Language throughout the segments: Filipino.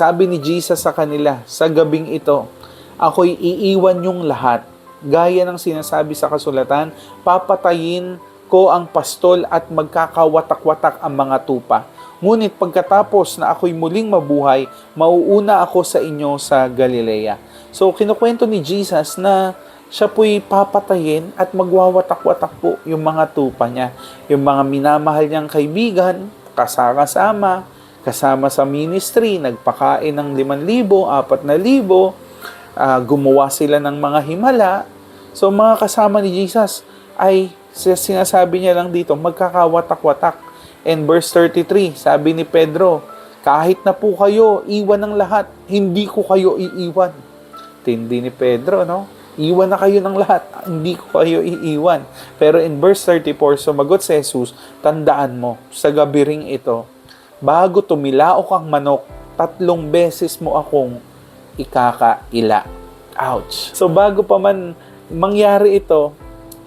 sabi ni Jesus sa kanila, sa gabing ito, ako'y iiwan yung lahat. Gaya ng sinasabi sa kasulatan, papatayin ko ang pastol at magkakawatak-watak ang mga tupa. Ngunit pagkatapos na ako'y muling mabuhay, mauuna ako sa inyo sa Galilea. So, kinukwento ni Jesus na siya po'y papatayin at magwawatak-watak po yung mga tupa niya. Yung mga minamahal niyang kaibigan, kasama-sama, kasama sa ministry, nagpakain ng 5,000, 4,000, ah, gumawa sila ng mga himala. So, mga kasama ni Jesus ay sinasabi niya lang dito, magkakawatak-watak. And verse 33, sabi ni Pedro, kahit na po kayo, iwan ng lahat, hindi ko kayo iiwan. Tindi ni Pedro, no? Iwan na kayo ng lahat, hindi ko kayo iiwan. Pero in verse 34, sumagot si Jesus, tandaan mo, sa gabi ring ito, bago tumilaok ang manok, tatlong beses mo akong ikakaila. Ouch. So bago pa man mangyari ito,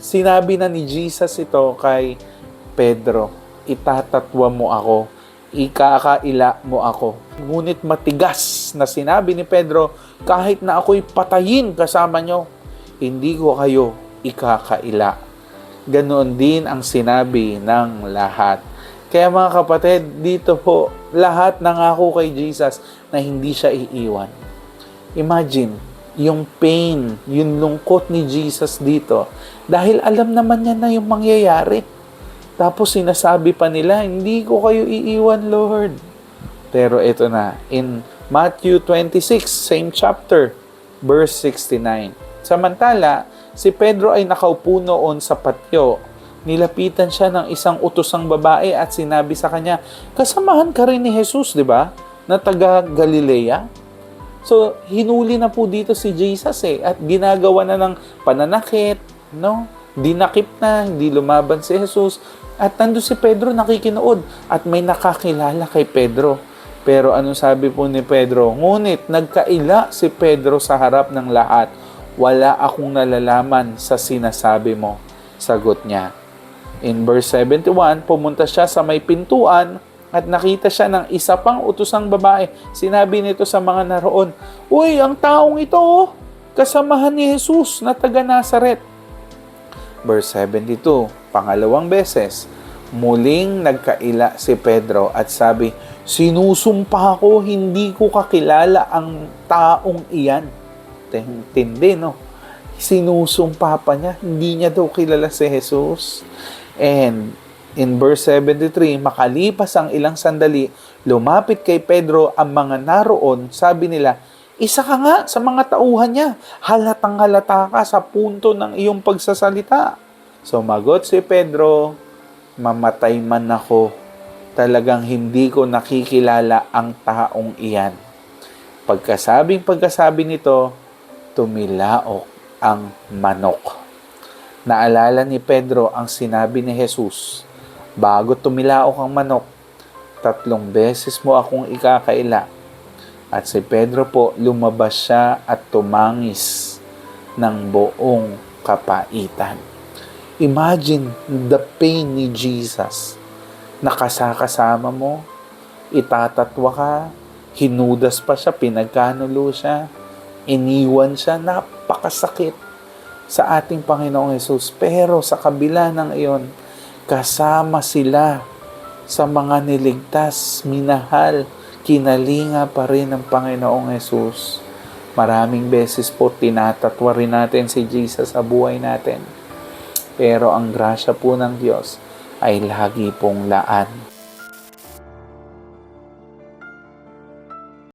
sinabi na ni Jesus ito kay Pedro, itatatwa mo ako, ikakaila mo ako. Ngunit matigas na sinabi ni Pedro, kahit na ako'y patayin kasama nyo, hindi ko kayo ikakaila. Ganoon din ang sinabi ng lahat. Kaya mga kapatid, dito po, lahat nangako kay Jesus na hindi siya iiwan. Imagine, yung pain, yung lungkot ni Jesus dito. Dahil alam naman niya na yung mangyayari. Tapos sinasabi pa nila, hindi ko kayo iiwan, Lord. Pero ito na, in Matthew 26, same chapter, verse 69. Samantala, si Pedro ay nakaupo noon sa patyo. Nilapitan siya ng isang utosang babae at sinabi sa kanya, kasamahan ka rin ni Jesus, di ba? Na taga Galilea. So, hinuli na po dito si Jesus eh at ginagawa na ng pananakit, no? Dinakip na, hindi lumaban si Jesus. At nando si Pedro nakikinood at may nakakilala kay Pedro. Pero ano sabi po ni Pedro? Ngunit nagkaila si Pedro sa harap ng lahat. Wala akong nalalaman sa sinasabi mo. Sagot niya. In verse 71, pumunta siya sa may pintuan at nakita siya ng isa pang utusang babae. Sinabi nito sa mga naroon, Uy, ang taong ito, oh, kasamahan ni Jesus na taga Nazaret. Verse 72, pangalawang beses, muling nagkaila si Pedro at sabi, Sinusumpa ko, hindi ko kakilala ang taong iyan. Tin- Tindi, no? Sinusumpa pa niya, hindi niya daw kilala si Jesus. And in verse 73, makalipas ang ilang sandali, lumapit kay Pedro ang mga naroon, sabi nila, isa ka nga sa mga tauhan niya. Halatang halata ka sa punto ng iyong pagsasalita. Sumagot si Pedro, mamatay man ako. Talagang hindi ko nakikilala ang taong iyan. Pagkasabing pagkasabi nito, tumilaok ang manok. Naalala ni Pedro ang sinabi ni Jesus, Bago tumilaok ang manok, tatlong beses mo akong ikakaila. At si Pedro po, lumabas siya at tumangis ng buong kapaitan. Imagine the pain ni Jesus. Nakasakasama mo, itatatwa ka, hinudas pa siya, pinagkanulo siya, iniwan siya, napakasakit sa ating Panginoong Yesus. Pero sa kabila ng iyon, kasama sila sa mga niligtas, minahal, kinalinga pa rin ng Panginoong Yesus. Maraming beses po tinatatwa rin natin si Jesus sa buhay natin. Pero ang grasya po ng Diyos ay lagi pong laan.